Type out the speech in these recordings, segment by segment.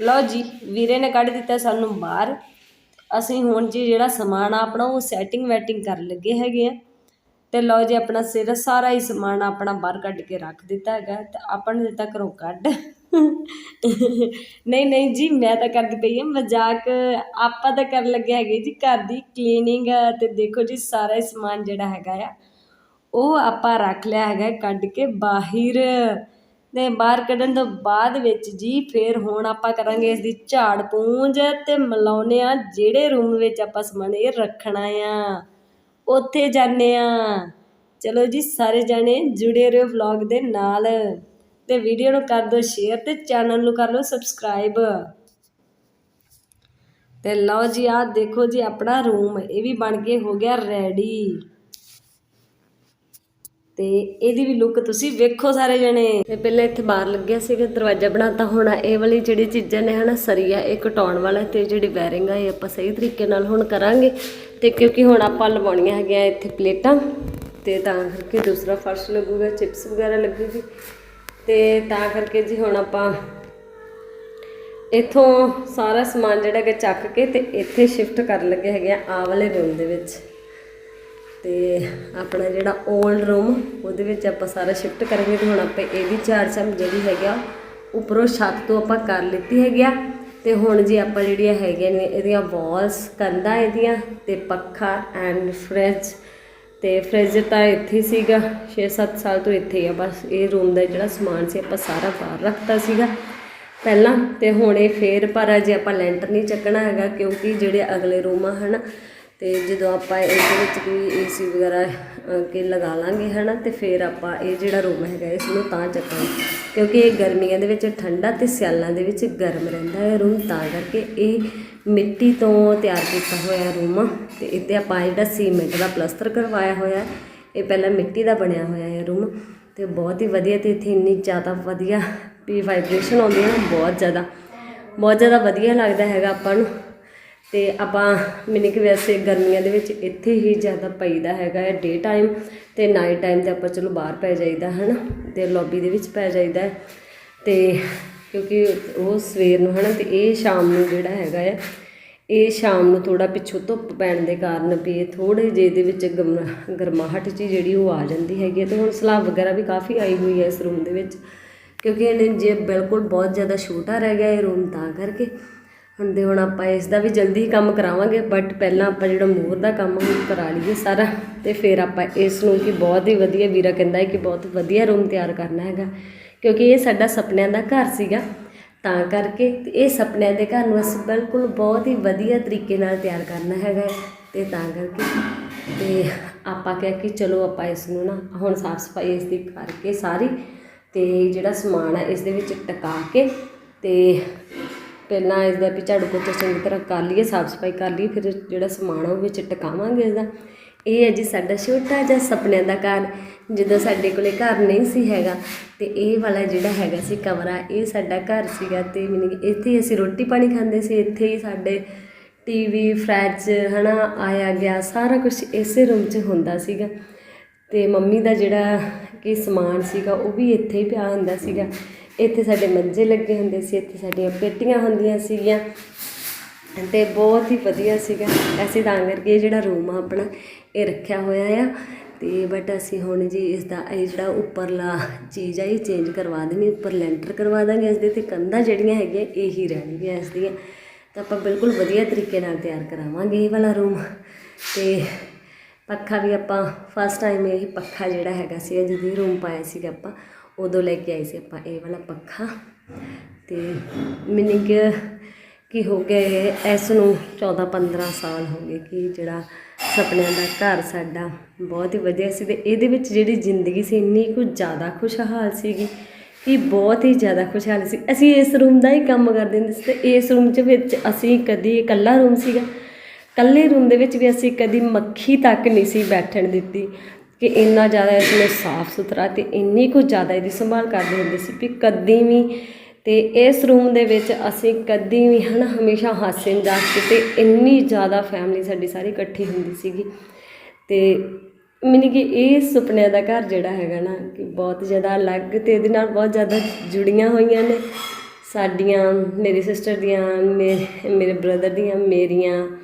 ਲਓ ਜੀ, ਵੀਰੇ ਨੇ ਕੱਢ ਦਿੱਤਾ ਸਾਨੂੰ ਬਾਹਰ। ਅਸੀਂ ਹੁਣ ਜੀ ਜਿਹੜਾ ਸਮਾਨ ਆ ਆਪਣਾ, ਉਹ ਸੈਟਿੰਗ ਵੈਟਿੰਗ ਕਰਨ ਲੱਗੇ ਹੈਗੇ ਆ। ਤੇ ਲਓ ਜੀ, ਆਪਣਾ ਸਿਰ, ਸਾਰਾ ਹੀ ਸਮਾਨ ਆਪਣਾ ਬਾਹਰ ਕੱਢ ਕੇ ਰੱਖ ਦਿੱਤਾ ਹੈਗਾ। ਤੇ ਆਪਾਂ ਨੇ ਦਿੱਤਾ ਘਰੋਂ ਕੱਢ। ਨਹੀਂ ਨਹੀਂ ਜੀ, ਮੈਂ ਤਾਂ ਕਰਦੀ ਪਈ ਹਾਂ ਮਜ਼ਾਕ। ਆਪਾਂ ਤਾਂ ਕਰਨ ਲੱਗੇ ਹੈਗੇ ਜੀ ਘਰ ਦੀ ਕਲੀਨਿੰਗ ਤੇ ਦੇਖੋ ਜੀ, ਸਾਰਾ ਹੀ ਸਮਾਨ ਜਿਹੜਾ ਹੈਗਾ ਆ, ਉਹ ਆਪਾਂ ਰੱਖ ਲਿਆ ਹੈਗਾ ਕੱਢ ਕੇ ਬਾਹਰ। ਅਤੇ ਬਾਹਰ ਕੱਢਣ ਤੋਂ ਬਾਅਦ ਵਿੱਚ ਜੀ ਫਿਰ ਹੁਣ ਆਪਾਂ ਕਰਾਂਗੇ ਇਸ ਦੀ ਝਾੜ ਪੂੰਝ ਅਤੇ ਮਿਲਾਉਂਦੇ ਹਾਂ ਜਿਹੜੇ ਰੂਮ ਵਿੱਚ ਆਪਾਂ ਸਮਾਨ ਇਹ ਰੱਖਣਾ ਆ। ਉੱਥੇ ਜਾਂਦੇ ਹਾਂ। ਚਲੋ ਜੀ, ਸਾਰੇ ਜਾਣੇ ਜੁੜੇ ਰਹੋ ਵਲੌਗ ਦੇ ਨਾਲ ਤੇ ਵੀਡੀਓ ਨੂੰ ਕਰ ਦਿਓ ਸ਼ੇਅਰ ਤੇ ਚੈਨਲ ਨੂੰ ਕਰ ਲਓ ਸਬਸਕ੍ਰਾਈਬ ਤੇ ਲਓ ਜੀ, ਆਹ ਦੇਖੋ ਜੀ, ਆਪਣਾ ਰੂਮ ਇਹ ਵੀ ਬਣ ਕੇ ਹੋ ਗਿਆ ਰੈਡੀ ਤੇ ਇਹਦੀ ਵੀ ਲੁੱਕ ਤੁਸੀਂ ਵੇਖੋ ਸਾਰੇ ਜਣੇ। ਤੇ ਪਹਿਲਾਂ ਇੱਥੇ ਬਾਹਰ ਲੱਗਿਆ ਸੀਗਾ ਦਰਵਾਜ਼ਾ ਬਣਾਤਾ। ਹੁਣ ਇਹ ਵਾਲੀ ਜਿਹੜੀ ਚੀਜ਼ਾਂ ਨੇ ਹਨਾ ਸਰੀਆ ਇਹ ਕਟਾਉਣ ਵਾਲਾ ਤੇ ਜਿਹੜੀ ਵੈਰਿੰਗ ਆ, ਇਹ ਆਪਾਂ ਸਹੀ ਤਰੀਕੇ ਨਾਲ ਹੁਣ ਕਰਾਂਗੇ। ਤੇ ਕਿਉਂਕਿ ਹੁਣ ਆਪਾਂ ਲਵਾਉਣੀਆਂ ਹੈਗੀਆਂ ਇੱਥੇ ਪਲੇਟਾਂ, ਤੇ ਤਾਂ ਕਰਕੇ ਦੂਸਰਾ ਫਰਸ਼ ਲੱਗੂਗਾ, ਚਿਪਸ ਵਗੈਰਾ ਲੱਗੂਗੀ। ਤੇ ਤਾਂ ਕਰਕੇ ਜੀ ਹੁਣ ਆਪਾਂ ਇਥੋਂ ਸਾਰਾ ਸਮਾਨ ਜਿਹੜਾ ਕਿ ਚੱਕ ਕੇ ਤੇ ਇੱਥੇ ਸ਼ਿਫਟ ਕਰਨ ਲੱਗੇ ਹੈਗੇ ਆ ਆਹ ਵਾਲੇ ਰੂਮ ਦੇ ਵਿੱਚ। ਤੇ ਆਪਣਾ ਜਿਹੜਾ 올ਡ ਰੂਮ ਉਹਦੇ ਵਿੱਚ ਆਪਾਂ ਸਾਰਾ ਸ਼ਿਫਟ ਕਰਾਂਗੇ ਤੇ ਹੁਣ ਆਪਾਂ ਇਹਦੀ ਚਾਰ ਸਮ ਜਿਹੜੀ ਹੈਗਾ ਉੱਪਰੋਂ ਛੱਤ ਤੋਂ ਆਪਾਂ ਕਰ ਲਿੱਤੀ ਹੈਗੀ ਆ। ਤੇ ਹੁਣ ਜੀ ਆਪਾਂ ਜਿਹੜੀਆਂ ਹੈਗੀਆਂ ਨੇ, ਇਹਦੀਆਂ ਵਾਲਸ ਕੰਧਾਂ ਇਹਦੀਆਂ ਤੇ ਪੱਖਾ ਐਂਡ ਫ੍ਰਿਜ ਤੇ ਫ੍ਰਿਜ ਤਾਂ ਇੱਥੇ ਸੀਗਾ 6-7 ਸਾਲ ਤੋਂ ਇੱਥੇ ਹੀ ਆ, ਬਸ ਇਹ ਰੂਮ ਦਾ ਜਿਹੜਾ ਸਮਾਨ ਸੀ ਆਪਾਂ ਸਾਰਾ ਬਾਹਰ ਰੱਖਤਾ ਸੀਗਾ। ਪਹਿਲਾਂ ਤੇ ਹੁਣ ਇਹ ਫੇਰ ਪਰ ਅਜੇ ਆਪਾਂ ਲੈਂਟਰ ਨਹੀਂ ਚੱਕਣਾ ਹੈਗਾ, ਕਿਉਂਕਿ ਜਿਹੜੇ ਅਗਲੇ ਰੂਮ ਆ ਹਨ ਤੇ ਜਦੋਂ ਆਪਾਂ ਇਹਦੇ ਵਿੱਚ ਕੋਈ ਏਸੀ ਵਗੈਰਾ ਅ, ਕੇ ਲਗਾ ਲਾਂਗੇ ਹਨਾ ਤੇ ਫਿਰ ਆਪਾਂ ਇਹ ਜਿਹੜਾ ਰੂਮ ਹੈਗਾ ਇਸ ਨੂੰ ਤਾਂ ਚੱਕਾਂਗੇ। ਕਿਉਂਕਿ ਇਹ ਗਰਮੀਆਂ ਦੇ ਵਿੱਚ ਠੰਡਾ ਤੇ ਸਿਆਲਾਂ ਦੇ ਵਿੱਚ ਗਰਮ ਰਹਿੰਦਾ ਹੈ ਰੂਮ ਤਾਂ ਕਰਕੇ ਇਹ ਮਿੱਟੀ ਤੋਂ ਤਿਆਰ ਕੀਤਾ ਹੋਇਆ ਰੂਮ ਆ। ਤੇ ਇੱਥੇ ਆਪਾਂ ਜਿਹੜਾ ਸੀਮੈਂਟ ਦਾ ਪਲਸਤਰ ਕਰਵਾਇਆ ਹੋਇਆ ਇਹ ਪਹਿਲਾਂ ਮਿੱਟੀ ਦਾ ਬਣਿਆ ਹੋਇਆ ਹੈ ਰੂਮ। ਤੇ ਬਹੁਤ ਹੀ ਵਧੀਆ ਤੇ ਇੱਥੇ ਇੰਨੀ ਜ਼ਿਆਦਾ ਵਧੀਆ ਵੀ ਵਾਈਬ੍ਰੇਸ਼ਨ ਆਉਂਦੀ ਹੈ ਨਾ ਬਹੁਤ ਜ਼ਿਆਦਾ। ਬਹੁਤ ਜ਼ਿਆਦਾ ਵਧੀਆ ਲੱਗਦਾ ਹੈਗਾ ਆਪਾਂ ਨੂੰ। ਤੇ ਆਪਾਂ, ਮੈਨੂੰ ਕਿ ਵੈਸੇ ਗਰਮੀਆਂ ਦੇ ਵਿੱਚ ਇੱਥੇ ਹੀ ਜ਼ਿਆਦਾ ਪਈਦਾ ਹੈਗਾ ਹੈ ਡੇ ਟਾਈਮ ਤੇ ਨਾਈਟ ਟਾਈਮ ਤੇ ਆਪਾਂ ਚਲੋ ਬਾਹਰ ਪੈ ਜਾਈਦਾ, ਹਨਾ? ਤੇ ਲੌਬੀ ਦੇ ਵਿੱਚ ਪੈ ਜਾਈਦਾ ਹੈ। ਤੇ ਕਿਉਂਕਿ ਉਹ ਸਵੇਰ ਨੂੰ, ਹਨਾ? ਤੇ ਇਹ ਸ਼ਾਮ ਨੂੰ ਜਿਹੜਾ ਹੈਗਾ ਹੈ, ਇਹ ਸ਼ਾਮ ਨੂੰ ਥੋੜਾ ਪਿੱਛੋਂ ਧੁੱਪ ਪੈਣ ਦੇ ਕਾਰਨ ਵੀ ਇਹ ਥੋੜੇ ਜਿਹੇ ਦੇ ਵਿੱਚ ਗਰਮ- ਗਰਮਾਹਟ ਜੀ ਜਿਹੜੀ ਉਹ ਆ ਜਾਂਦੀ ਹੈਗੀ ਹੈ। ਤੇ ਹੁਣ ਸਲਾਬ ਵਗੈਰਾ ਵੀ ਕਾਫੀ ਆਈ ਹੋਈ ਹੈ ਇਸ ਰੂਮ ਦੇ ਵਿੱਚ, ਕਿਉਂਕਿ ਇਹਨੇ ਜੇ ਬਿਲਕੁਲ ਬਹੁਤ ਜ਼ਿਆਦਾ ਛੋਟਾ ਰਹਿ ਗਿਆ ਇਹ ਰੂਮ ਤਾਂ ਕਰਕੇ। ਹੁਣ ਦੇ ਹੁਣ ਆਪਾਂ ਇਸ ਦਾ ਵੀ ਜਲਦੀ ਹੀ ਕੰਮ ਕਰਾਵਾਂਗੇ ਬਟ ਪਹਿਲਾਂ ਆਪਾਂ ਜਿਹੜਾ ਮੋਰ ਦਾ ਕੰਮ ਉਹ ਕਰਾ ਲਈਏ ਸਾਰਾ, ਤੇ ਫਿਰ ਆਪਾਂ ਇਸ ਨੂੰ ਕਿ ਬਹੁਤ ਹੀ ਵਧੀਆ ਵੀਰਾ ਕਹਿੰਦਾ ਹੈ ਕਿ ਬਹੁਤ ਵਧੀਆ ਰੂਮ ਤਿਆਰ ਕਰਨਾ ਹੈਗਾ, ਕਿਉਂਕਿ ਇਹ ਸਾਡਾ ਸੁਪਨਿਆਂ ਦਾ ਘਰ ਸੀਗਾ, ਤਾਂ ਕਰਕੇ ਤੇ ਇਹ ਸੁਪਨਿਆਂ ਦੇ ਘਰ ਨੂੰ ਅਸੀਂ ਬਿਲਕੁਲ ਬਹੁਤ ਹੀ ਵਧੀਆ ਤਰੀਕੇ ਨਾਲ ਤਿਆਰ ਕਰਨਾ ਹੈਗਾ ਹੈ, ਤੇ ਤਾਂ ਕਰਕੇ, ਤੇ ਆਪਾਂ ਕਿਹਾ ਕਿ ਚਲੋ ਆਪਾਂ ਇਸ ਨੂੰ ਨਾ ਹੁਣ ਸਾਫ਼ ਸਫ਼ਾਈ ਇਸ ਦੀ ਕਰਕੇ ਸਾਰੀ, ਤੇ ਜਿਹੜਾ ਸਮਾਨ ਹੈ ਇਸ ਦੇ ਵਿੱਚ ਟਿਕਾ ਕੇ, ਤੇ ਪਹਿਲਾਂ ਇਸ ਦਾ ਵੀ ਝਾੜੂ ਪੋਚਾ ਚੰਗੀ ਤਰ੍ਹਾਂ ਕਰ ਲਈਏ, ਸਾਫ਼ ਸਫ਼ਾਈ ਕਰ ਲਈਏ, ਫਿਰ ਜਿਹੜਾ ਸਮਾਨ ਆ ਉਹ ਵਿੱਚ ਟਿਕਾਵਾਂਗੇ ਇਸ ਦਾ ਇਹ ਹੈ ਜੀ ਸਾਡਾ ਛੋਟਾ ਜਿਹਾ ਸੁਪਨਿਆਂ ਦਾ ਘਰ, ਜਦੋਂ ਸਾਡੇ ਕੋਲੇ ਘਰ ਨਹੀਂ ਸੀ ਹੈਗਾ, ਤੇ ਇਹ ਵਾਲਾ ਜਿਹੜਾ ਹੈਗਾ ਸੀ ਕਮਰਾ, ਇਹ ਸਾਡਾ ਘਰ ਸੀਗਾ ਤੇ ਮੈਨੂੰ ਇੱਥੇ ਹੀ ਅਸੀਂ ਰੋਟੀ ਪਾਣੀ ਖਾਂਦੇ ਸੀ, ਇੱਥੇ ਹੀ ਸਾਡੇ ਟੀਵੀ ਫਰਿੱਜ ਹਨਾ, ਆਇਆ ਗਿਆ, ਸਾਰਾ ਕੁਝ ਇਸੇ ਰੂਮ 'ਚ ਹੁੰਦਾ ਸੀਗਾ। ਤੇ ਮੰਮੀ ਦਾ ਜਿਹੜਾ ਕਿ ਸਮਾਨ ਸੀਗਾ, ਉਹ ਵੀ ਇੱਥੇ ਹੀ ਪਿਆ ਹੁੰਦਾ ਸੀਗਾ। ਇੱਥੇ ਸਾਡੇ ਮੰਜੇ ਲੱਗੇ ਹੁੰਦੇ ਸੀ, ਇੱਥੇ ਸਾਡੀਆਂ ਪੇਟੀਆਂ ਹੁੰਦੀਆਂ ਸੀਗੀਆਂ ਤੇ ਬਹੁਤ ਹੀ ਵਧੀਆ ਸੀਗਾ। ਅਸੀਂ ਤਾਂ ਕਰਕੇ ਜਿਹੜਾ ਰੂਮ ਆ ਆਪਣਾ, ਇਹ ਰੱਖਿਆ ਹੋਇਆ ਆ। ਤੇ ਬਟ ਅਸੀਂ ਹੁਣ ਜੀ ਇਸ ਦਾ ਇਹ ਜਿਹੜਾ ਉੱਪਰਲਾ ਚੀਜ਼ ਆ, ਇਹ ਚੇਂਜ ਕਰਵਾ ਦੇਣੀ, ਉੱਪਰ ਲੈਂਟਰ ਕਰਵਾ ਦਾਂਗੇ ਇਸ ਦੇ ਤੇ। ਕੰਧਾਂ ਜਿਹੜੀਆਂ ਹੈਗੀਆਂ, ਇਹੀ ਰਹਿਣਗੀਆਂ ਇਸ ਦੀਆਂ ਤਾਂ ਆਪਾਂ ਬਿਲਕੁਲ ਵਧੀਆ ਤਰੀਕੇ ਨਾਲ ਤਿਆਰ ਕਰਾਵਾਂਗੇ ਇਹ ਵਾਲਾ ਰੂਮ। ਤੇ ਪੱਖਾ ਵੀ ਆਪਾਂ ਫਸਟ ਟਾਈਮ ਇਹ ਪੱਖਾ ਜਿਹੜਾ ਹੈਗਾ ਸੀ ਜਦੋਂ ਰੂਮ ਪਾਇਆ ਸੀਗਾ ਆਪਾਂ। ਉਦੋਂ ਲੈ ਕੇ ਆਏ ਸੀ ਆਪਾਂ ਇਹ ਵਾਲਾ ਪੱਖਾ। ਤੇ ਮੈਨੂੰ ਕਿ ਹੋ ਗਏ ਇਸ ਨੂੰ 14 15 ਸਾਲ ਹੋ ਗਏ ਕਿ ਜਿਹੜਾ ਸੁਪਨਿਆਂ ਦਾ ਘਰ ਸਾਡਾ ਬਹੁਤ ਹੀ ਵਧੀਆ ਸੀ ਤੇ ਇਹਦੇ ਵਿੱਚ ਜਿਹੜੀ ਜ਼ਿੰਦਗੀ ਸੀ ਇੰਨੀ ਕੁ ਜ਼ਿਆਦਾ ਖੁਸ਼ਹਾਲ ਸੀਗੀ ਕਿ ਬਹੁਤ ਹੀ ਜ਼ਿਆਦਾ ਖੁਸ਼ਹਾਲ ਸੀ। ਅਸੀਂ ਇਸ ਰੂਮ ਦਾ ਹੀ ਕੰਮ ਕਰਦੇ ਹੁੰਦੇ ਸੀ ਤੇ ਇਸ ਰੂਮ 'ਚ ਵਿੱਚ ਅਸੀਂ ਕਦੀ ਇਕੱਲਾ ਰੂਮ ਸੀਗਾ। ਇਕੱਲੇ ਰੂਮ ਦੇ ਵਿੱਚ ਵੀ ਅਸੀਂ ਕਦੀ ਮੱਖੀ ਤੱਕ ਨਹੀਂ ਸੀ ਬੈਠਣ ਦਿੱਤੀ। ਕਿ ਇੰਨਾ ਜ਼ਿਆਦਾ ਇਸ ਨੂੰ ਸਾਫ਼ ਸੁਥਰਾ ਤੇ ਇੰਨੀ ਕੁ ਜ਼ਿਆਦਾ ਇਹਦੀ ਸੰਭਾਲ ਕਰਦੇ ਹੁੰਦੇ ਸੀ ਵੀ ਕਦੀ ਵੀ ਤੇ ਇਸ ਰੂਮ ਦੇ ਵਿੱਚ ਅਸੀਂ ਕਦੀ ਵੀ ਹਨਾ ਹਮੇਸ਼ਾ ਹਾਸੇ ਮਜ਼ਾਕ ਤੇ ਇੰਨੀ ਜ਼ਿਆਦਾ ਫੈਮਿਲੀ ਸਾਡੀ ਸਾਰੀ ਇਕੱਠੀ ਹੁੰਦੀ ਸੀਗੀ। ਤੇ ਮੈਨੂੰ ਕਿ ਇਹ ਸੁਪਨਿਆਂ ਦਾ ਘਰ ਜਿਹੜਾ ਹੈਗਾ ਨਾ ਕਿ ਬਹੁਤ ਜ਼ਿਆਦਾ ਅਲੱਗ ਤੇ ਇਹਦੇ ਨਾਲ ਬਹੁਤ ਜ਼ਿਆਦਾ ਜੁੜੀਆਂ ਹੋਈਆਂ ਨੇ। ਸਾਡੀਆਂ, ਮੇਰੀ ਸਿਸਟਰ ਦੀਆਂ, ਮੇ- ਮੇਰੇ ਬ੍ਰਦਰ ਦੀਆਂ, ਮੇਰੀਆਂ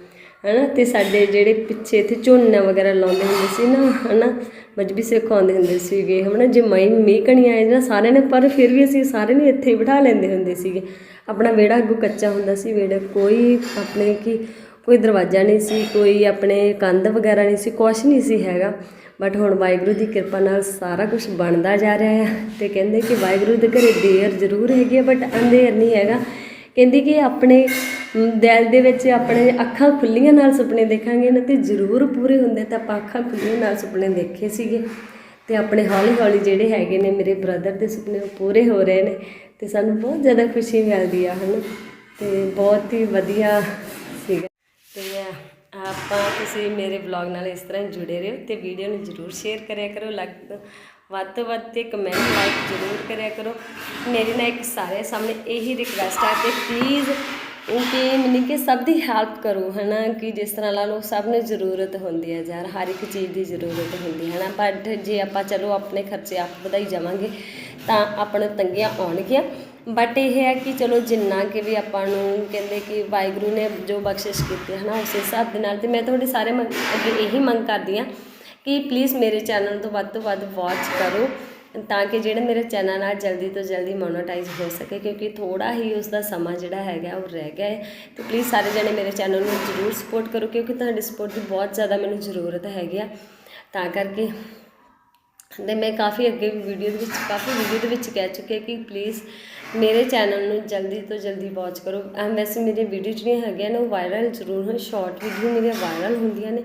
ਹਨਾ? ਤੇ ਸਾਡੇ ਜਿਹੜੇ ਪਿੱਛੇ ਇੱਥੇ ਝੋਨਾ ਵਗੈਰਾ ਲਾਉਂਦੇ ਹੁੰਦੇ ਸੀ ਨਾ, ਹਨਾ? ਮਜਬੀ ਸਿੱਖ ਆਉਂਦੇ ਹੁੰਦੇ ਸੀਗੇ, ਹਨਾ? ਜੇ ਮਈ ਮੀਂਹ ਕਣੀ ਆਏ ਨਾ ਸਾਰਿਆਂ ਨੇ, ਪਰ ਫਿਰ ਵੀ ਅਸੀਂ ਸਾਰੇ ਨੇ ਇੱਥੇ ਬਿਠਾ ਲੈਂਦੇ ਹੁੰਦੇ ਸੀਗੇ। ਆਪਣਾ ਵਿਹੜਾ ਅੱਗੋਂ ਕੱਚਾ ਹੁੰਦਾ ਸੀ ਵਿਹੜੇ, ਕੋਈ ਆਪਣੇ ਕੀ, ਕੋਈ ਦਰਵਾਜ਼ਾ ਨਹੀਂ ਸੀ, ਕੋਈ ਆਪਣੇ ਕੰਧ ਵਗੈਰਾ ਨਹੀਂ ਸੀ, ਕੁਛ ਨਹੀਂ ਸੀ ਹੈਗਾ। ਬਟ ਹੁਣ ਵਾਹਿਗੁਰੂ ਦੀ ਕਿਰਪਾ ਨਾਲ ਸਾਰਾ ਕੁਝ ਬਣਦਾ ਜਾ ਰਿਹਾ ਹੈ ਤੇ ਕਹਿੰਦੇ ਕਿ ਵਾਹਿਗੁਰੂ ਦੇ ਘਰੇ ਦੇਰ ਜ਼ਰੂਰ ਹੈਗੀ ਹੈ ਬਟ ਅੰਧੇਰ ਨਹੀਂ ਹੈਗਾ। ਕਹਿੰਦੀ ਕਿ ਆਪਣੇ ਦਿਲ ਦੇ ਵਿੱਚ ਆਪਣੇ ਅੱਖਾਂ ਖੁੱਲੀਆਂ ਨਾਲ ਸੁਪਨੇ ਦੇਖਾਂਗੇ ਨਾ ਤੇ ਜ਼ਰੂਰ ਪੂਰੇ ਹੁੰਦੇ ਤਾਂ ਆਪਾਂ ਅੱਖਾਂ ਖੁੱਲੀਆਂ ਨਾਲ ਸੁਪਨੇ ਦੇਖੇ ਸੀਗੇ। ਤੇ ਆਪਣੇ ਹੌਲੀ ਹੌਲੀ ਜਿਹੜੇ ਹੈਗੇ ਨੇ ਮੇਰੇ ਬ੍ਰਦਰ ਦੇ ਸੁਪਨੇ ਉਹ ਪੂਰੇ ਹੋ ਰਹੇ ਨੇ ਤੇ ਸਾਨੂੰ ਬਹੁਤ ਜ਼ਿਆਦਾ ਖੁਸ਼ੀ ਮਿਲਦੀ ਆ, ਹਨ? ਤੇ ਬਹੁਤ ਹੀ ਵਧੀਆ ਸੀਗਾ। ਤੇ ਆਪਾਂ ਤੁਸੀਂ ਮੇਰੇ ਵਲੌਗ ਨਾਲ ਇਸ ਤਰ੍ਹਾਂ ਹੀ ਜੁੜੇ ਰਹੋ ਤੇ ਵੀਡੀਓ ਨੂੰ ਜਰੂਰ ਸ਼ੇਅਰ ਕਰਿਆ ਕਰੋ। ਲੱਗ, ਵੱਧ ਤੋਂ ਵੱਧ ਤੇ ਕਮੈਂਟ ਲਾਈਕ ਜਰੂਰ ਕਰਿਆ ਕਰੋ। ਮੇਰੀ ਨਾਲ ਇੱਕ ਸਾਰੇ ਸਾਹਮਣੇ ਇਹੀ ਰਿਕਵੈਸਟ ਹੈ ਕਿ ਪਲੀਜ਼ ਕਿ ਮੈਨੂੰ ਕਿ ਸਭ ਦੀ ਹੈਲਪ ਕਰੋ, ਹਨਾ, ਕਿ ਜਿਸ ਤਰ੍ਹਾਂ ਲਾ ਲਓ ਸਭ ਨੂੰ ਜ਼ਰੂਰਤ ਹੁੰਦੀ ਹੈ ਯਾਰ, ਹਰ ਇੱਕ ਚੀਜ਼ ਦੀ ਜ਼ਰੂਰਤ ਹੁੰਦੀ ਹੈ ਨਾ ਬਟ ਜੇ ਆਪਾਂ ਚਲੋ ਆਪਣੇ ਖਰਚੇ ਆਪ ਵਧਾਈ ਜਾਵਾਂਗੇ, ਤਾਂ ਆਪਾਂ ਤੰਗੀਆਂ ਆਉਣਗੀਆਂ ਬਟ ਇਹ ਹੈ ਕਿ ਚਲੋ ਜਿੰਨਾ ਕਿ ਵੀ ਆਪਾਂ ਨੂੰ ਕਹਿੰਦੇ ਕਿ ਵਾਹਿਗੁਰੂ ਨੇ ਜੋ ਬਖਸ਼ਿਸ਼ ਕੀਤੀ ਹੈ ਨਾ ਉਸ ਹਿਸਾਬ ਦੇ ਨਾਲ ਤੇ ਮੈਂ ਤੁਹਾਡੇ ਸਾਰੇ ਮੰਗ ਅੱਗੇ ਇਹੀ ਮੰਗ ਕਰਦੀ ਹਾਂ ਕਿ ਪਲੀਜ਼ ਮੇਰੇ ਚੈਨਲ ਤੋਂ ਵੱਧ ਤੋਂ ਵੱਧ ਵਾਚ ਕਰੋ। ਤਾਂ ਕਿ ਜਿਹੜਾ ਮੇਰੇ ਚੈਨਲ ਆ ਜਲਦੀ ਤੋਂ ਜਲਦੀ ਮੋਨੋਟਾਈਜ਼ ਹੋ ਸਕੇ, ਕਿਉਂਕਿ ਥੋੜਾ ਹੀ ਉਸ ਦਾ ਸਮਾਂ ਜਿਹੜਾ ਹੈਗਾ ਉਹ ਰਹਿ ਗਿਆ ਹੈ। ਤੇ ਪਲੀਜ਼ ਸਾਰੇ ਜਣੇ ਮੇਰੇ ਚੈਨਲ ਨੂੰ ਜ਼ਰੂਰ ਸਪੋਰਟ ਕਰੋ, ਕਿਉਂਕਿ ਤੁਹਾਡੀ ਸਪੋਰਟ ਦੀ ਬਹੁਤ ਜ਼ਿਆਦਾ ਮੈਨੂੰ ਜ਼ਰੂਰਤ ਹੈਗੀ ਆ। ਤਾਂ ਕਰਕੇ ਤੇ ਮੈਂ ਕਾਫੀ ਅੱਗੇ ਵੀ ਵੀਡੀਓ ਦੇ ਵਿੱਚ, ਕਾਫੀ ਵੀਡੀਓ ਦੇ ਵਿੱਚ ਕਹਿ ਚੁੱਕਿਆ ਕਿ ਪਲੀਜ਼ ਮੇਰੇ ਚੈਨਲ ਨੂੰ ਜਲਦੀ ਤੋਂ ਜਲਦੀ ਵਾਚ ਕਰੋ। ਐਮ ਵੈਸੇ ਮੇਰੀ ਵੀਡੀਓ ਜਿਹੜੀਆਂ ਹੈਗੀਆਂ ਨੇ ਉਹ ਵਾਇਰਲ ਜ਼ਰੂਰ ਹਨ ਸ਼ਾਰਟ ਵੀਡੀਓ ਮੇਰੀਆਂ ਵਾਇਰਲ ਹੁੰਦੀਆਂ ਨੇ,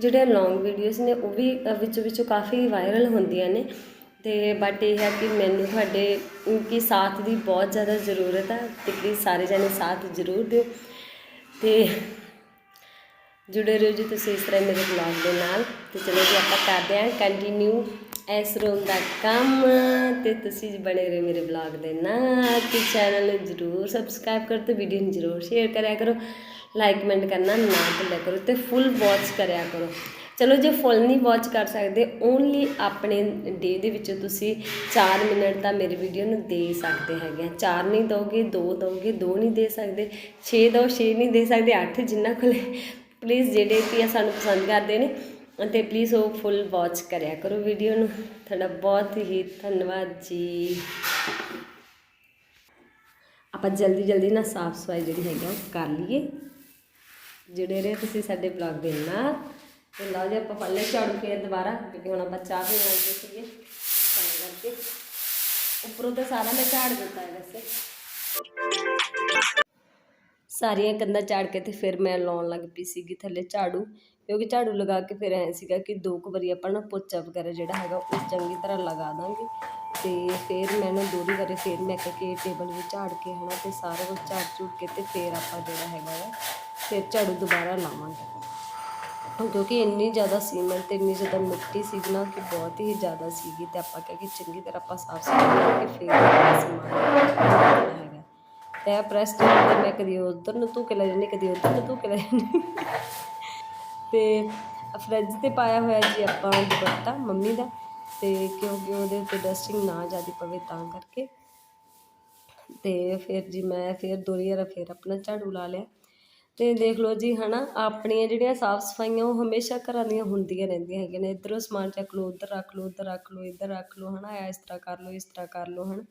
ਜਿਹੜੀਆਂ ਲੌਂਗ ਵੀਡੀਓਜ਼ ਨੇ, ਉਹ ਵੀ ਵਿੱਚੋਂ ਵਿੱਚੋਂ ਕਾਫੀ ਵਾਇਰਲ ਹੁੰਦੀਆਂ ਨੇ। ਅਤੇ ਬਟ ਇਹ ਹੈ ਕਿ ਮੈਨੂੰ ਤੁਹਾਡੇ, ਕਿ ਸਾਥ ਦੀ ਬਹੁਤ ਜ਼ਿਆਦਾ ਜ਼ਰੂਰਤ ਹੈ ਅਤੇ ਪਲੀਜ਼ ਸਾਰੇ ਜਣੇ ਸਾਥ ਜ਼ਰੂਰ ਦਿਓ। ਅਤੇ ਜੁੜੇ ਰਹੋ ਜੀ ਤੁਸੀਂ ਇਸ ਤਰ੍ਹਾਂ ਮੇਰੇ ਵਲੌਗ ਦੇ ਨਾਲ। ਤੇ ਚਲੋ ਜੀ ਆਪਾਂ ਕਰਦੇ ਹਾਂ ਕੰਟੀਨਿਊ ਇਸ ਰੋਮ ਦਾ ਕੰਮ। ਤੇ ਤੁਸੀਂ ਬਣੇ ਰਹੋ ਮੇਰੇ ਵਲੌਗ ਦੇ ਨਾਲ। ਤੇ ਚੈਨਲ ਨੂੰ ਜਰੂਰ ਸਬਸਕ੍ਰਾਈਬ ਕਰੋ ਤੇ ਵੀਡੀਓ ਨੂੰ ਜਰੂਰ ਸ਼ੇਅਰ ਕਰਿਆ ਕਰੋ। ਲਾਈਕ ਕਮੈਂਟ ਕਰਨਾ ਨਾ ਭੁੱਲਿਆ ਕਰੋ ਤੇ ਫੁੱਲ ਵਾਚ ਕਰਿਆ ਕਰੋ। ਚਲੋ ਜੇ ਫੁੱਲ ਨਹੀਂ ਵਾਚ ਕਰ ਸਕਦੇ ਓਨਲੀ ਆਪਣੇ ਡੇ ਦੇ ਵਿੱਚ ਤੁਸੀਂ 4 ਮਿੰਟ ਤਾਂ ਮੇਰੀ ਵੀਡੀਓ ਨੂੰ ਦੇ ਸਕਦੇ ਹੈਗੇ ਆ। 4 ਨਹੀਂ ਦੋਗੇ 2 ਦੋਗੇ 2 ਨਹੀਂ ਦੇ ਸਕਦੇ 6 ਦੋ 6 ਨਹੀਂ ਦੇ ਸਕਦੇ 8 ਜਿੰਨਾ ਕੋਲੇ। ਪਲੀਜ਼ ਜਿਹੜੇ ਵੀ ਆ ਸਾਨੂੰ ਪਸੰਦ ਕਰਦੇ ਨੇ ਅਤੇ ਪਲੀਜ਼ ਉਹ ਫੁੱਲ ਵਾਚ ਕਰਿਆ ਕਰੋ ਵੀਡੀਓ ਨੂੰ। ਤੁਹਾਡਾ ਬਹੁਤ ਹੀ ਧੰਨਵਾਦ ਜੀ। ਆਪਾਂ ਜਲਦੀ ਜਲਦੀ ਨਾ ਸਾਫ਼ ਸਫ਼ਾਈ ਜਿਹੜੀ ਹੈਗੀ ਆ ਉਹ ਕਰ ਲਈਏ। ਜਿਹੜੇ ਰਹੇ ਤੁਸੀਂ ਸਾਡੇ ਬਲੌਗ ਦੇ ਨਾਲ। ਤੇ ਲਓ ਜੀ, ਆਪਾਂ ਪੱਲੇ ਝਾੜੂ ਫੇਰ ਦੁਬਾਰਾ, ਕਿਉਂਕਿ ਹੁਣ ਆਪਾਂ ਚਾਹ ਪੀਣ ਲੱਗੇ ਸੀਗੇ। ਤਾਂ ਕਰਕੇ ਉੱਪਰੋਂ ਤਾਂ ਸਾਰਾ ਮੈਂ ਝਾੜ ਦਿੱਤਾ ਹੈ ਵੈਸੇ। ਸਾਰੀਆਂ ਕੰਧਾਂ ਝਾੜ ਕੇ ਤੇ ਫਿਰ ਮੈਂ ਲਾਉਣ ਲੱਗ ਪਈ ਸੀਗੀ ਥੱਲੇ ਝਾੜੂ, ਕਿਉਂਕਿ ਝਾੜੂ ਲਗਾ ਕੇ ਫਿਰ ਐ ਸੀਗਾ ਕਿ ਦੋ ਕੁ ਵਾਰੀ ਆਪਾਂ ਨਾ ਪੋਚਾ ਵਗੈਰਾ ਜਿਹੜਾ ਹੈਗਾ, ਉਹ ਚੰਗੀ ਤਰ੍ਹਾਂ ਲਗਾ ਦਾਂਗੇ। ਤੇ ਫਿਰ ਮੈਨੂੰ ਦੋ ਵਾਰੀ ਫਿਰ ਮੈਂ ਕਿ ਟੇਬਲ ਵੀ ਝਾੜ ਕੇ ਹਨਾ, ਤੇ ਸਾਰਾ ਕੁਝ ਝਾੜ ਝੂੜ ਕੇ ਤੇ ਫਿਰ ਆਪਾਂ ਜਿਹੜਾ ਹੈਗਾ ਵਾ, ਫਿਰ ਝਾੜੂ ਦੁਬਾਰਾ ਲਾਵਾਂਗੇ। ਕਿਉਂਕਿ ਇੰਨੀ ਜ਼ਿਆਦਾ ਸੀਮੈਂਟ ਅਤੇ ਇੰਨੀ ਜ਼ਿਆਦਾ ਮਿੱਟੀ ਸੀਗੀ ਨਾ ਕਿ ਬਹੁਤ ਹੀ ਜ਼ਿਆਦਾ ਸੀਗੀ ਅਤੇ ਆਪਾਂ ਕਹਿ ਕੇ ਚੰਗੀ ਤਰ੍ਹਾਂ ਆਪਾਂ ਸਾਫ਼ ਸਫ਼ਾਈ ਕਰਕੇ ਫਿਰ ਸਮਾਨ ਰੱਖਣਾ ਹੈਗਾ। ਤੇ ਪ੍ਰੈਸ ਤੇ ਮੈਂ ਕਦੀ ਉੱਧਰ ਨੂੰ ਧੋ ਕੇ ਲੈ ਜਾਂਦੀ, ਕਦੀ ਉੱਧਰ ਨੂੰ ਧੂ ਕੇ ਲੈ ਜਾਂਦੀ। ਅਤੇ ਫਰਿੱਜ ਤੇ ਪਾਇਆ ਹੋਇਆ ਜੀ ਆਪਾਂ ਦੁਪੱਟਾ ਮੰਮੀ ਦਾ ਅਤੇ ਕਿਉਂਕਿ ਉਹਦੇ ਉੱਤੇ ਡਸਟਿੰਗ ਨਾ ਜ਼ਿਆਦਾ ਪਵੇ ਤਾਂ ਕਰਕੇ। ਅਤੇ ਫਿਰ ਜੀ ਮੈਂ ਫਿਰ ਦੋਰੀ ਵਾਰ ਫਿਰ ਆਪਣਾ ਝਾੜੂ ਲਾ ਲਿਆ। ਤੇ ਦੇਖ ਲਓ ਜੀ, ਹਨਾ, ਆਪਣੀਆਂ ਜਿਹੜੀਆਂ ਸਾਫ਼ ਸਫਾਈਆਂ ਉਹ ਹਮੇਸ਼ਾ ਘਰਾਂ ਦੀਆਂ ਹੁੰਦੀਆਂ ਰਹਿੰਦੀਆਂ ਹੈਗੀਆਂ ਨੇ। ਇੱਧਰੋਂ ਸਮਾਨ ਚੱਕ ਲਓ, ਉੱਧਰ ਰੱਖ ਲਓ, ਉੱਧਰ ਰੱਖ ਲਓ, ਇੱਧਰ ਰੱਖ ਲਓ, ਹਨਾ ਇਸ ਤਰ੍ਹਾਂ ਕਰ ਲਓ, ਇਸ ਤਰ੍ਹਾਂ ਕਰ ਲਓ, ਹਨਾ।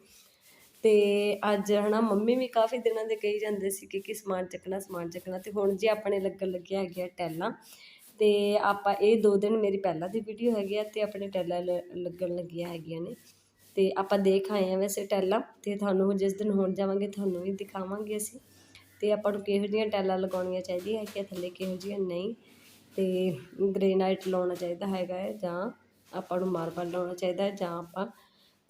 ਤੇ ਅੱਜ, ਹਨਾ, ਮੰਮੀ ਵੀ ਕਾਫੀ ਦਿਨਾਂ ਦੇ ਕਹੀ ਜਾਂਦੇ ਸੀ ਕਿ ਕਿ ਸਮਾਨ ਚੱਕਣਾ ਸਮਾਨ ਚੱਕਣਾ, ਤੇ ਹੁਣ ਜੀ ਆਪਣੇ ਲੱਗਣ ਲੱਗਿਆ ਹੈਗੀਆਂ ਟੈਲਾਂ। ਤੇ ਆਪਾਂ ਇਹ ਦੋ ਦਿਨ ਮੇਰੀ ਪਹਿਲਾਂ ਦੀ ਵੀਡੀਓ ਹੈਗੀ ਆ ਤੇ ਆਪਣੇ ਟੈਲਾਂ ਲ- ਲੱਗਣ ਲੱਗੀਆਂ ਹੈਗੀਆਂ ਨੇ। ਤੇ ਆਪਾਂ ਦੇਖ ਆਏ ਆ ਵੈਸੇ ਟੈਲਾਂ, ਤੇ ਤੁਹਾਨੂੰ ਜਿਸ ਦਿਨ ਹੋਣ ਜਾਵਾਂਗੇ, ਤੁਹਾਨੂੰ ਵੀ ਦਿਖਾਵਾਂਗੇ ਅਸੀਂ। ਅਤੇ ਆਪਾਂ ਨੂੰ ਕਿਹੋ ਜਿਹੀਆਂ ਟੈਲਾਂ ਲਗਾਉਣੀਆਂ ਚਾਹੀਦੀਆਂ, ਹੈਗੀਆਂ ਥੱਲੇ ਕਿਹੋ ਜਿਹੀਆਂ ਨਹੀਂ ਅਤੇ ਗ੍ਰੇਨਾਈਟ ਲਾਉਣਾ ਚਾਹੀਦਾ ਹੈਗਾ ਹੈ, ਜਾਂ ਆਪਾਂ ਨੂੰ ਮਾਰਬਲ ਲਾਉਣਾ ਚਾਹੀਦਾ ਜਾਂ ਆਪਾਂ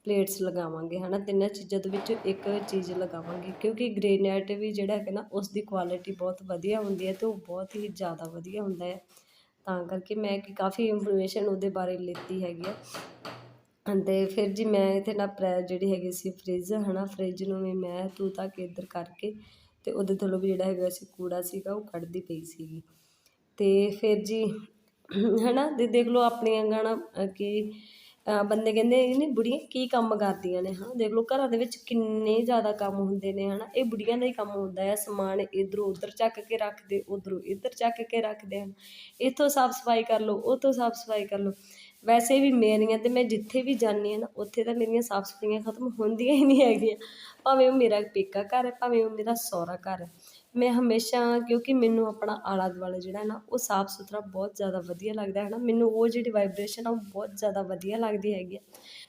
ਪਲੇਟਸ ਲਗਾਵਾਂਗੇ ਹੈ ਨਾ ਤਿੰਨਾਂ ਚੀਜ਼ਾਂ ਦੇ ਵਿੱਚੋਂ ਇੱਕ ਚੀਜ਼ ਲਗਾਵਾਂਗੇ, ਕਿਉਂਕਿ ਗ੍ਰੇਨਾਈਟ ਵੀ ਜਿਹੜਾ ਹੈਗਾ ਨਾ ਉਸ ਦੀ ਕੁਆਲਿਟੀ ਬਹੁਤ ਵਧੀਆ ਹੁੰਦੀ ਹੈ ਅਤੇ ਉਹ ਬਹੁਤ ਹੀ ਜ਼ਿਆਦਾ ਵਧੀਆ ਹੁੰਦਾ ਹੈ। ਤਾਂ ਕਰਕੇ ਮੈਂ ਕਿ ਕਾਫੀ ਇਨਫੋਰਮੇਸ਼ਨ ਉਹਦੇ ਬਾਰੇ ਲਿੱਤੀ ਹੈਗੀ ਆ ਅਤੇ ਫਿਰ ਜੀ ਮੈਂ ਇੱਥੇ ਨਾ ਪ੍ਰੈ ਜਿਹੜੀ ਹੈਗੀ ਸੀ ਫਰਿੱਜ ਹੈ ਨਾ ਫਰਿੱਜ ਨੂੰ ਵੀ ਮੈਂ ਤੂੰ ਤੱਕ ਇੱਧਰ ਕਰਕੇ ਤੇ ਉਹਦੇ ਥੱਲੋਂ ਵੀ ਜਿਹੜਾ ਹੈਗਾ ਸੀ ਕੂੜਾ ਸੀਗਾ, ਉਹ ਕੱਢਦੀ ਪਈ ਸੀਗੀ। ਤੇ ਫਿਰ ਜੀ, ਹਨਾ, ਤੇ ਦੇਖ ਲਓ ਆਪਣੀਆਂ ਗਾਣਾ ਕਿ ਬੰਦੇ ਕਹਿੰਦੇ ਇਹ ਬੁੜੀਆਂ ਕੀ ਕੰਮ ਕਰਦੀਆਂ ਨੇ, ਹਾਂ, ਦੇਖ ਲਓ ਘਰਾਂ ਦੇ ਵਿੱਚ ਕਿੰਨੇ ਜ਼ਿਆਦਾ ਕੰਮ ਹੁੰਦੇ ਨੇ, ਹਨਾ, ਇਹ ਬੁੜੀਆਂ ਦਾ ਹੀ ਕੰਮ ਹੁੰਦਾ ਹੈ ਸਮਾਨ ਇਧਰੋਂ ਉਧਰ ਚੱਕ ਕੇ ਰੱਖਦੇ, ਉਧਰੋਂ ਇੱਧਰ ਚੱਕ ਕੇ ਰੱਖਦੇ ਹਨ, ਇੱਥੋਂ ਸਾਫ਼ ਸਫ਼ਾਈ ਕਰ ਲਓ, ਉੱਥੋਂ ਸਾਫ਼ ਸਫ਼ਾਈ ਕਰ ਲਓ, ਵੈਸੇ ਵੀ ਮੇਰੀਆਂ ਤੇ ਮੈਂ ਜਿੱਥੇ ਵੀ ਜਾਂਦੀ ਹਾਂ ਨਾ, ਉੱਥੇ ਤਾਂ ਮੇਰੀਆਂ ਸਾਫ਼ ਸਫਾਈਆਂ ਖਤਮ ਹੁੰਦੀਆਂ ਹੀ ਨਹੀਂ ਹੈਗੀਆਂ, ਭਾਵੇਂ ਉਹ ਮੇਰਾ ਪੇਕਾ ਘਰ ਹੈ, ਭਾਵੇਂ ਉਹ ਮੇਰਾ ਸਹੁਰਾ ਘਰ ਹੈ ਮੈਂ ਹਮੇਸ਼ਾ, ਕਿਉਂਕਿ ਮੈਨੂੰ ਆਪਣਾ ਆਲਾ ਦੁਆਲਾ ਜਿਹੜਾ ਨਾ, ਉਹ ਸਾਫ਼ ਸੁਥਰਾ ਬਹੁਤ ਜ਼ਿਆਦਾ ਵਧੀਆ ਲੱਗਦਾ ਹੈ ਨਾ। ਮੈਨੂੰ ਉਹ ਜਿਹੜੀ ਵਾਈਬ੍ਰੇਸ਼ਨ ਆ, ਉਹ ਬਹੁਤ ਜ਼ਿਆਦਾ ਵਧੀਆ ਲੱਗਦੀ ਹੈਗੀ ਆ।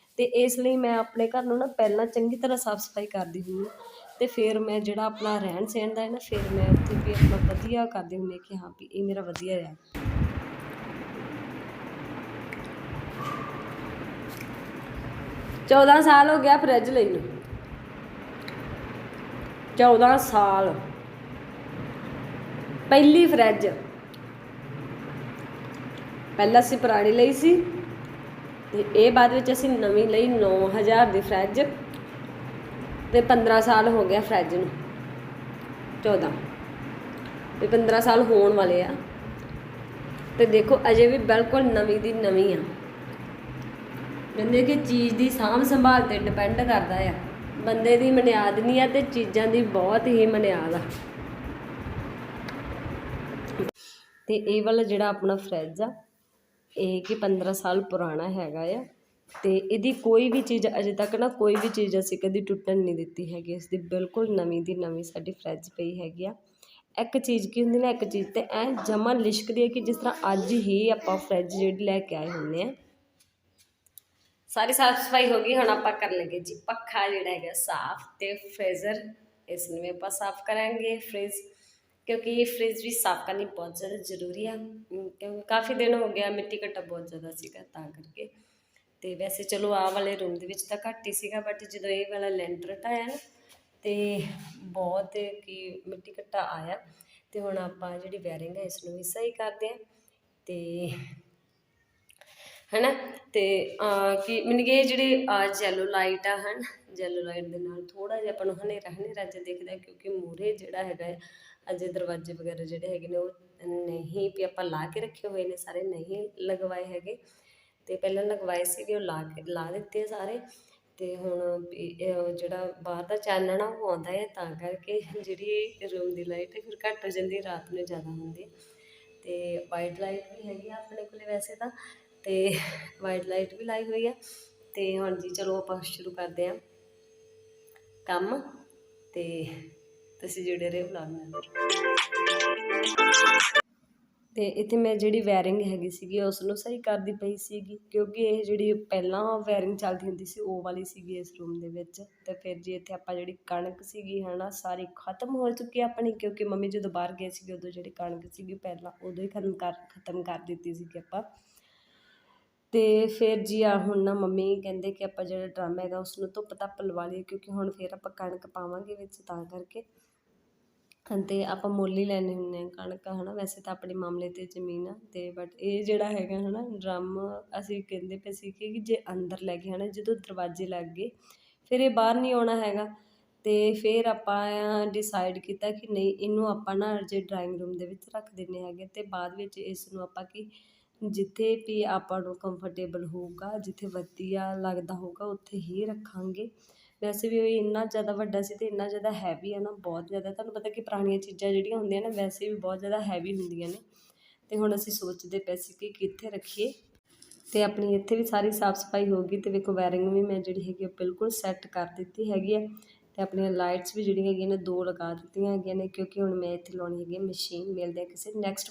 ਅਤੇ ਇਸ ਲਈ ਮੈਂ ਆਪਣੇ ਘਰ ਨੂੰ ਨਾ ਪਹਿਲਾਂ ਚੰਗੀ ਤਰ੍ਹਾਂ ਸਾਫ਼ ਸਫ਼ਾਈ ਕਰਦੀ ਹੁੰਦੀ ਹਾਂ। ਅਤੇ ਫਿਰ ਮੈਂ ਜਿਹੜਾ ਆਪਣਾ ਰਹਿਣ ਸਹਿਣ ਦਾ ਹੈ ਨਾ, ਫਿਰ ਮੈਂ ਉੱਥੇ ਵੀ ਆਪਣਾ ਵਧੀਆ ਕਰਦੀ ਹੁੰਦੀ ਹਾਂ ਕਿ ਹਾਂ ਵੀ ਇਹ ਮੇਰਾ ਵਧੀਆ ਹੈ ਚੌਦਾਂ ਸਾਲ ਹੋ ਗਿਆ ਫਰਿੱਜ ਲਈ ਨੂੰ। ਚੌਦਾਂ ਸਾਲ। ਪਹਿਲੀ ਫਰਿੱਜ। ਪਹਿਲਾਂ ਅਸੀਂ ਪੁਰਾਣੀ ਲਈ ਸੀ ਤੇ ਇਹ ਬਾਅਦ ਵਿੱਚ ਅਸੀਂ ਨਵੀਂ ਲਈ 9000 ਦੀ ਫਰਿੱਜ ਤੇ 15 ਸਾਲ ਹੋ ਗਿਆ ਫਰਿੱਜ ਨੂੰ। 14 ਤੇ 15 ਸਾਲ ਹੋਣ ਵਾਲੇ ਆ। ਤੇ ਦੇਖੋ, ਅਜੇ ਵੀ ਬਿਲਕੁਲ ਨਵੀਂ ਦੀ ਨਵੀਂ ਆ। ਕਹਿੰਦੇ ਕਿ ਚੀਜ਼ ਦੀ ਸਾਂਭ ਸੰਭਾਲ ਤੇ ਡਿਪੈਂਡ ਕਰਦਾ ਆ। ਬੰਦੇ ਦੀ ਮਨਿਆਦ ਨਹੀਂ ਆ ਤੇ ਚੀਜ਼ਾਂ ਦੀ ਬਹੁਤ ਹੀ ਮਨਿਆਦ ਆ। ਤੇ ਇਹ ਵਾਲਾ ਜਿਹੜਾ ਆਪਣਾ ਫਰਿੱਜ ਆ, ਇਹ ਕਿ 15 ਸਾਲ ਪੁਰਾਣਾ ਹੈਗਾ ਆ ਤੇ ਇਹਦੀ ਕੋਈ ਵੀ ਚੀਜ਼ ਅਜੇ ਤੱਕ ਨਾ ਕੋਈ ਵੀ ਚੀਜ਼ ਅਸੀਂ ਕਦੀ ਟੁੱਟਣ ਨਹੀਂ ਦਿੱਤੀ ਹੈਗੀ। ਇਸ ਦੀ ਬਿਲਕੁਲ ਨਵੀਂ ਦੀ ਨਵੀਂ ਸਾਡੀ ਫਰਿੱਜ ਪਈ ਹੈਗੀ ਆ। ਇੱਕ ਚੀਜ਼ ਕੀ ਹੁੰਦੀ ਨਾ, ਇੱਕ ਚੀਜ਼ ਤੇ ਐ ਜਮਾ ਲਿਸ਼ਕਦੀ ਹੈ ਕਿ ਜਿਸ ਤਰ੍ਹਾਂ ਅੱਜ ਹੀ ਆਪਾਂ ਫਰਿੱਜ ਜਿਹੜੀ ਲੈ ਕੇ ਆਏ ਹੁੰਦੇ ਆ। ਸਾਰੀ ਸਾਫ਼ ਸਫ਼ਾਈ ਹੋ ਗਈ, ਹੁਣ ਆਪਾਂ ਕਰਨ ਲੱਗੇ ਜੀ ਪੱਖਾ ਜਿਹੜਾ ਹੈਗਾ ਸਾਫ਼ ਤੇ ਫ੍ਰੀਜ਼ਰ ਇਸ ਨੂੰ ਵੀ ਆਪਾਂ ਸਾਫ਼ ਕਰਾਂਗੇ ਫ੍ਰਿਜ ਕਿਉਂਕਿ ਇਹ ਫ੍ਰਿਜ ਵੀ ਸਾਫ਼ ਕਰਨੀ ਬਹੁਤ ਜ਼ਿਆਦਾ ਜ਼ਰੂਰੀ ਆ ਅਮ, ਕਿਉਂਕਿ ਕਾਫੀ ਦਿਨ ਹੋ ਗਿਆ ਮਿੱਟੀ ਘੱਟਾ ਬਹੁਤ ਜ਼ਿਆਦਾ ਸੀਗਾ ਤਾਂ ਕਰਕੇ ਤੇ ਵੈਸੇ ਚਲੋ ਆਹ ਵਾਲੇ ਰੂਮ ਦੇ ਵਿੱਚ ਤਾਂ ਘੱਟ ਹੀ ਸੀਗਾ ਬਟ ਜਦੋਂ ਇਹ ਵਾਲਾ ਲੈਂਟਰ ਢਾਇਆ ਨਾ ਤੇ ਬਹੁਤ ਕੀ ਮਿੱਟੀ ਘੱਟਾ ਆਇਆ ਤੇ ਹੁਣ ਆਪਾਂ ਜਿਹੜੀ ਵਾਇਰਿੰਗ ਹੈ ਇਸ ਨੂੰ ਵੀ ਸਹੀ ਕਰਦੇ ਆ ਤੇ ਹੈਨਾ ਤੇ ਅਹ, ਕੀ ਮੈਨੂੰ ਕਿ ਇਹ ਜਿਹੜੀ ਜੈਲੋ ਲਾਈਟ ਆ ਹਨ ਜੈਲੋ ਲਾਈਟ ਦੇ ਨਾਲ ਥੋੜਾ ਜਿਹਾ ਆਪਾਂ ਨੂੰ ਹਨੇਰਾ ਹਨੇਰਾ ਜਿਹਾ ਦਿਖਦਾ ਕਿਉਂਕਿ ਮੂਰੇ ਜਿਹੜਾ ਹੈਗਾ ਹੈ, ਅਜੇ ਦਰਵਾਜ਼ੇ ਵਗੈਰਾ ਜਿਹੜੇ ਹੈਗੇ ਨੇ ਉਹ ਨਹੀਂ ਵੀ ਆਪਾਂ ਲਾ ਕੇ ਰੱਖੇ ਹੋਏ ਨੇ, ਸਾਰੇ ਨਹੀਂ ਲਗਵਾਏ ਹੈਗੇ। ਤੇ ਪਹਿਲਾਂ ਲਗਵਾਏ ਸੀਗੇ, ਉਹ ਲਾ ਕੇ, ਲਾ ਦਿੱਤੇ ਆ ਸਾਰੇ। ਤੇ ਹੁਣ ਵੀ ਜਿਹੜਾ ਬਾਹਰ ਦਾ ਚਾਨਣ ਆ, ਉਹ ਆਉਂਦਾ ਹੈ ਤਾਂ ਕਰਕੇ ਜਿਹੜੀ ਰੂਮ ਦੀ ਲਾਈਟ ਹੈ ਫਿਰ ਘੱਟ ਹੋ ਜਾਂਦੀ ਰਾਤ ਨੂੰ ਜ਼ਿਆਦਾ ਹੁੰਦੀ ਹੈ ਤੇ ਵਾਈਟ ਲਾਈਟ ਵੀ ਹੈਗੀ ਆ ਆਪਣੇ ਕੋਲੇ ਵੈਸੇ ਤਾਂ, ਤੇ ਵਾਈਟ ਲਾਈਟ ਵੀ ਲਾਈ ਹੋਈ ਆ। ਤੇ ਹੁਣ ਜੀ ਚਲੋ ਆਪਾਂ ਸ਼ੁਰੂ ਕਰਦੇ ਹਾਂ ਕੰਮ, ਤੇ ਤੁਸੀਂ ਜੁੜੇ ਰਹੋ ਵਲੌਗ ਨਾਲ। ਤੇ ਇੱਥੇ ਮੈਂ ਜਿਹੜੀ ਵਾਇਰਿੰਗ ਹੈਗੀ ਸੀਗੀ ਉਸ ਨੂੰ ਸਹੀ ਕਰਦੀ ਪਈ ਸੀਗੀ, ਕਿਉਂਕਿ ਇਹ ਜਿਹੜੀ ਪਹਿਲਾਂ ਵਾਇਰਿੰਗ ਚੱਲਦੀ ਹੁੰਦੀ ਸੀ, ਉਹ ਵਾਲੀ ਸੀਗੀ ਇਸ ਰੂਮ ਦੇ ਵਿੱਚ। ਤੇ ਫਿਰ ਜੀ ਇੱਥੇ ਆਪਾਂ ਜਿਹੜੀ ਕਣਕ ਸੀਗੀ, ਹਨਾ, ਸਾਰੀ ਖਤਮ ਹੋ ਚੁੱਕੀ ਆਪਣੀ, ਕਿਉਂਕਿ ਮੰਮੀ ਜਦੋਂ ਬਾਹਰ ਗਏ ਸੀਗੇ, ਉਦੋਂ ਜਿਹੜੀ ਕਣਕ ਸੀਗੀ, ਪਹਿਲਾਂ ਉਦੋਂ ਹੀ ਖਤਮ ਕਰ ਖਤਮ ਕਰ ਦਿੱਤੀ ਸੀਗੀ ਆਪਾਂ। ਅਤੇ ਫਿਰ ਜੀ ਆ ਹੁਣ ਨਾ ਮੰਮੀ ਕਹਿੰਦੇ ਕਿ ਆਪਾਂ ਜਿਹੜਾ ਡਰਮ ਹੈਗਾ ਉਸਨੂੰ ਧੁੱਪ ਧੱਪ ਲਵਾ ਲਈਏ ਕਿਉਂਕਿ ਹੁਣ ਫਿਰ ਆਪਾਂ ਕਣਕ ਪਾਵਾਂਗੇ ਵਿੱਚ ਤਾਂ ਕਰਕੇ। ਅਤੇ ਆਪਾਂ ਮੁੱਲ ਹੀ ਲੈਣੇ ਹੁੰਦੇ ਹਾਂ ਕਣਕ ਹੈ ਨਾ ਵੈਸੇ ਤਾਂ ਆਪਣੇ ਮਾਮਲੇ ਤੇ ਜ਼ਮੀਨ ਆ ਅਤੇ ਬਟ ਇਹ ਜਿਹੜਾ ਹੈਗਾ ਹੈ ਨਾ ਡਰਮ ਅਸੀਂ ਕਹਿੰਦੇ ਪਏ ਸੀ ਕਿ ਜੇ ਅੰਦਰ ਲੈ ਗਏ ਹੈ ਨਾ ਜਦੋਂ ਦਰਵਾਜ਼ੇ ਲੱਗ ਗਏ, ਫਿਰ ਇਹ ਬਾਹਰ ਨਹੀਂ ਆਉਣਾ ਹੈਗਾ। ਅਤੇ ਫਿਰ ਆਪਾਂ ਡਿਸਾਈਡ ਕੀਤਾ ਕਿ ਨਹੀਂ, ਇਹਨੂੰ ਆਪਾਂ ਨਾ ਜੇ ਡਰਾਇੰਗ ਰੂਮ ਦੇ ਵਿੱਚ ਰੱਖ ਦਿੰਦੇ ਹੈਗੇ ਅਤੇ ਬਾਅਦ ਵਿੱਚ ਇਸ ਨੂੰ ਆਪਾਂ ਕੀ ਜਿੱਥੇ ਵੀ ਆਪਾਂ ਨੂੰ ਕੰਫਰਟੇਬਲ ਹੋਊਗਾ, ਜਿੱਥੇ ਵਧੀਆ ਲੱਗਦਾ ਹੋਊਗਾ, ਉੱਥੇ ਹੀ ਰੱਖਾਂਗੇ। ਵੈਸੇ ਵੀ ਇਹ ਇੰਨਾ ਜ਼ਿਆਦਾ ਵੱਡਾ ਸੀ ਅਤੇ ਇੰਨਾ ਜ਼ਿਆਦਾ ਹੈਵੀ ਆ ਨਾ, ਬਹੁਤ ਜ਼ਿਆਦਾ। ਤੁਹਾਨੂੰ ਪਤਾ ਕਿ ਪੁਰਾਣੀਆਂ ਚੀਜ਼ਾਂ ਜਿਹੜੀਆਂ ਹੁੰਦੀਆਂ ਨੇ, ਵੈਸੇ ਵੀ ਬਹੁਤ ਜ਼ਿਆਦਾ ਹੈਵੀ ਹੁੰਦੀਆਂ ਨੇ। ਅਤੇ ਹੁਣ ਅਸੀਂ ਸੋਚਦੇ ਪਏ ਸੀ ਕਿ ਕਿੱਥੇ ਰੱਖੀਏ। ਅਤੇ ਆਪਣੀ ਇੱਥੇ ਵੀ ਸਾਰੀ ਸਾਫ਼ ਸਫ਼ਾਈ ਹੋ ਗਈ ਅਤੇ ਵੇਖੋ ਵਾਇਰਿੰਗ ਵੀ ਮੈਂ ਜਿਹੜੀ ਹੈਗੀ ਆ, ਬਿਲਕੁਲ ਸੈੱਟ ਕਰ ਦਿੱਤੀ ਹੈਗੀ ਆ। ਅਤੇ ਆਪਣੀਆਂ ਲਾਈਟਸ ਵੀ ਜਿਹੜੀਆਂ ਹੈਗੀਆਂ ਨੇ, ਦੋ ਲਗਾ ਦਿੱਤੀਆਂ ਹੈਗੀਆਂ ਨੇ, ਕਿਉਂਕਿ ਹੁਣ ਮੈਂ ਇੱਥੇ ਲਾਉਣੀ ਹੈਗੀ ਮਸ਼ੀਨ ਮਿਲਦੇ ਆ ਕਿਸੇ ਨੈਕਸਟ